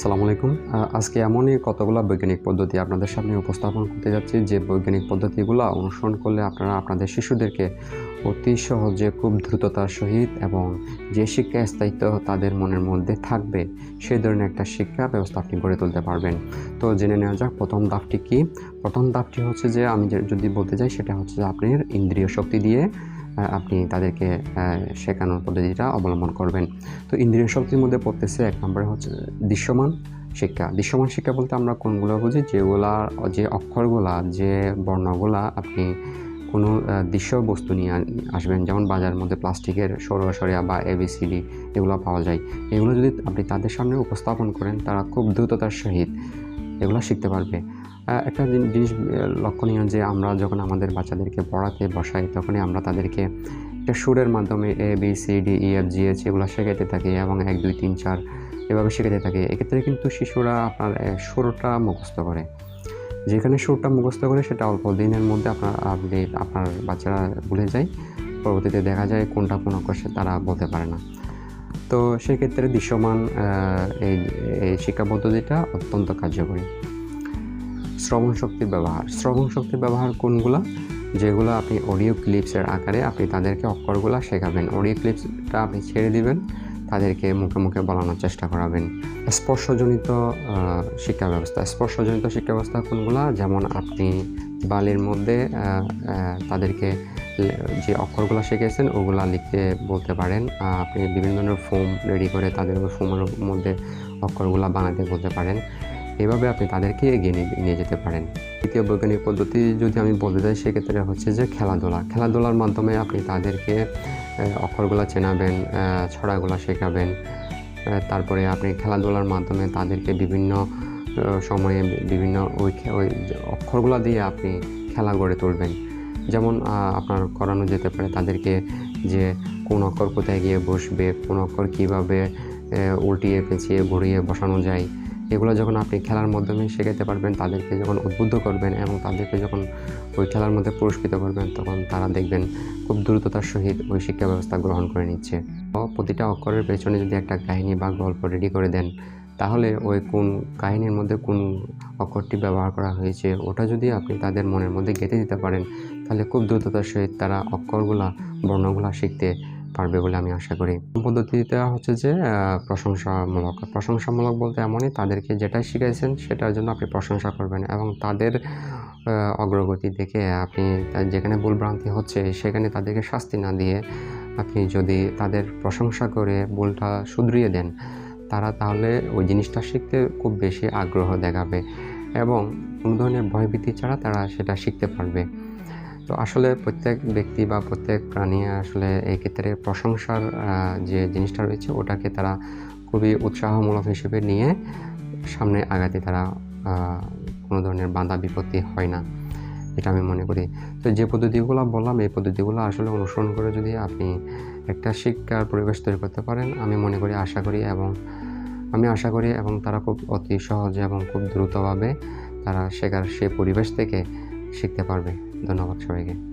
সালাম আলাইকুম। আজকে এমনই কতগুলো বৈজ্ঞানিক পদ্ধতি আপনাদের সামনে উপস্থাপন করতে যাচ্ছি। যে বৈজ্ঞানিক পদ্ধতিগুলো অনুসরণ করলে আপনারা আপনাদের শিশুদেরকে অতি সহজে খুব দ্রুততার সহিত এবং যে শিক্ষা স্থায়িত্ব তাদের মনের মধ্যে থাকবে, সেই ধরনের একটা শিক্ষা ব্যবস্থা আপনি গড়ে তুলতে পারবেন। তো জেনে নেওয়া যাক প্রথম ধাপটি কি। প্রথম ধাপটি হচ্ছে যে আমি যদি বলতে চাই সেটা হচ্ছে যে আপনার ইন্দ্রিয় শক্তি দিয়ে আপনি তাদেরকে শেখানোর পদ্ধতিটা অবলম্বন করবেন। তো ইন্দ্রিয় শক্তির মধ্যে পড়তেছে এক নম্বরে হচ্ছে দৃশ্যমান শিক্ষা। দৃশ্যমান শিক্ষা বলতে আমরা কোনগুলো বুঝি? যেগুলা, যে অক্ষরগুলা, যে বর্ণগুলা আপনি কোনো দৃশ্য বস্তু নিয়ে আসবেন। যেমন বাজারের মধ্যে প্লাস্টিকের সরিয়া বা এবিসিডি এগুলো পাওয়া যায়। এগুলো যদি আপনি তাদের সামনে উপস্থাপন করেন, তারা খুব দ্রুততার সহিত এগুলো শিখতে পারবে। একটা জিন- জিনিস লক্ষণীয় যে আমরা যখন আমাদের বাচ্চাদেরকে পড়াতে বসাই, তখনই আমরা তাদেরকে একটা সুরের মাধ্যমে A B C D E F G H এগুলো শেখাতে থাকি এবং এক, দুই, তিন, চার এভাবে শেখাতে থাকে। এক্ষেত্রে কিন্তু শিশুরা আপনার সুরটা মুখস্থ করে। যেখানে সুরটা মুখস্থ করে, সেটা অল্প দিনের মধ্যে আপনার, আপনি, আপনার বাচ্চারা ভুলে যায়। পরবর্তীতে দেখা যায় কোনটা কোন সে তারা বলতে পারে না। তো সেক্ষেত্রে দৃশ্যমান এই শিক্ষা পদ্ধতিটা অত্যন্ত কার্যকরী। শ্রবণ শক্তির ব্যবহার। শ্রবণ শক্তির ব্যবহার কোনগুলা? যেগুলো আপনি অডিও ক্লিপসের আকারে আপনি তাদেরকে অক্ষরগুলো শেখাবেন। অডিও ক্লিপসটা আপনি ছেড়ে দিবেন, তাদেরকে মুখে মুখে বলানোর চেষ্টা করাবেন। স্পর্শজনিত শিক্ষা ব্যবস্থা। স্পর্শজনিত শিক্ষা ব্যবস্থা কোনগুলো? যেমন আপনি বালির মধ্যে তাদেরকে যে অক্ষরগুলো শিখেছেন, ওগুলা লিখতে বলতে পারেন। আপনি বিভিন্ন ধরনের ফোম রেডি করে তাদের ফোমের মধ্যে অক্ষরগুলো বানাতে বলতে পারেন। এভাবে আপনি তাদেরকে এগিয়ে নিয়ে যেতে পারেন। দ্বিতীয় বৈজ্ঞানিক পদ্ধতি যদি আমি বলতে চাই, সেক্ষেত্রে হচ্ছে যে খেলাধুলা। খেলাধুলার মাধ্যমে আপনি তাদেরকে অক্ষরগুলো চেনাবেন ছড়াগুলো শেখাবেন। তারপরে আপনি খেলাধুলার মাধ্যমে তাদেরকে বিভিন্ন সময়ে বিভিন্ন ওই ওই অক্ষরগুলো দিয়ে আপনি খেলা গড়ে তুলবেন। যেমন আপনার করানো যেতে পারে তাদেরকে যে কোন অক্ষর কোথায় গিয়ে বসবে, কোন অক্ষর কীভাবে উল্টিয়ে, পেঁচিয়ে, ঘুরিয়ে বসানো যায়। এগুলো যখন আপনি খেলার মাধ্যমে শেখাতে পারবেন, তাদেরকে যখন উদ্বুদ্ধ করবেন এবং তাদেরকে যখন ওই খেলার মধ্যে পুরস্কৃত করবেন, তখন তারা দেখবেন খুব দ্রুততার সহিত ওই শিক্ষা ব্যবস্থা গ্রহণ করে নিচ্ছে। প্রতিটা অক্ষরের পেছনে যদি একটা কাহিনী বা গল্প রেডি করে দেন, তাহলে ওই কোন কাহিনীর মধ্যে কোন অক্ষরটি ব্যবহার করা হয়েছে, ওটা যদি আপনি তাদের মনের মধ্যে গেঁথে দিতে পারেন, তাহলে খুব দ্রুততার সহিত তারা অক্ষরগুলা, বর্ণগুলা শিখতে পারবে বলে আমি আশা করি। পদ্ধতিটা হচ্ছে যে প্রশংসামূলক। প্রশংসামূলক বলতে এমনই তাদেরকে যেটাই শিখাইছেন, সেটার জন্য আপনি প্রশংসা করবেন এবং তাদের অগ্রগতি দেখে আপনি যেখানে ভুলভ্রান্তি হচ্ছে, সেখানে তাদেরকে শাস্তি না দিয়ে আপনি যদি তাদের প্রশংসা করে ভুলটা শুধরিয়ে দেন, তারা তাহলে ওই জিনিসটা শিখতে খুব বেশি আগ্রহ দেখাবে এবং কোনো ধরনের ভয়ভীতি ছাড়া তারা সেটা শিখতে পারবে। তো আসলে প্রত্যেক ব্যক্তি বা প্রত্যেক প্রাণী আসলে এই ক্ষেত্রে প্রশংসার যে জিনিসটা রয়েছে ওটাকে তারা খুবই উৎসাহমূলক হিসেবে নিয়ে সামনে আগাতে তারা কোনো ধরনের বাধা বিপত্তি হয় না। এটা আমি মনে করি। তো যে পদ্ধতিগুলো বললাম, এই পদ্ধতিগুলো আসলে অনুসরণ করে যদি আপনি একটা শিক্ষার পরিবেশ তৈরি করতে পারেন, আমি মনে করি, আশা করি এবং আমি আশা করি এবং তারা খুব অতি সহজে এবং খুব দ্রুতভাবে তারা শেখার সেই পরিবেশ থেকে শিখতে পারবে। ধন্যবাদ সবাইকে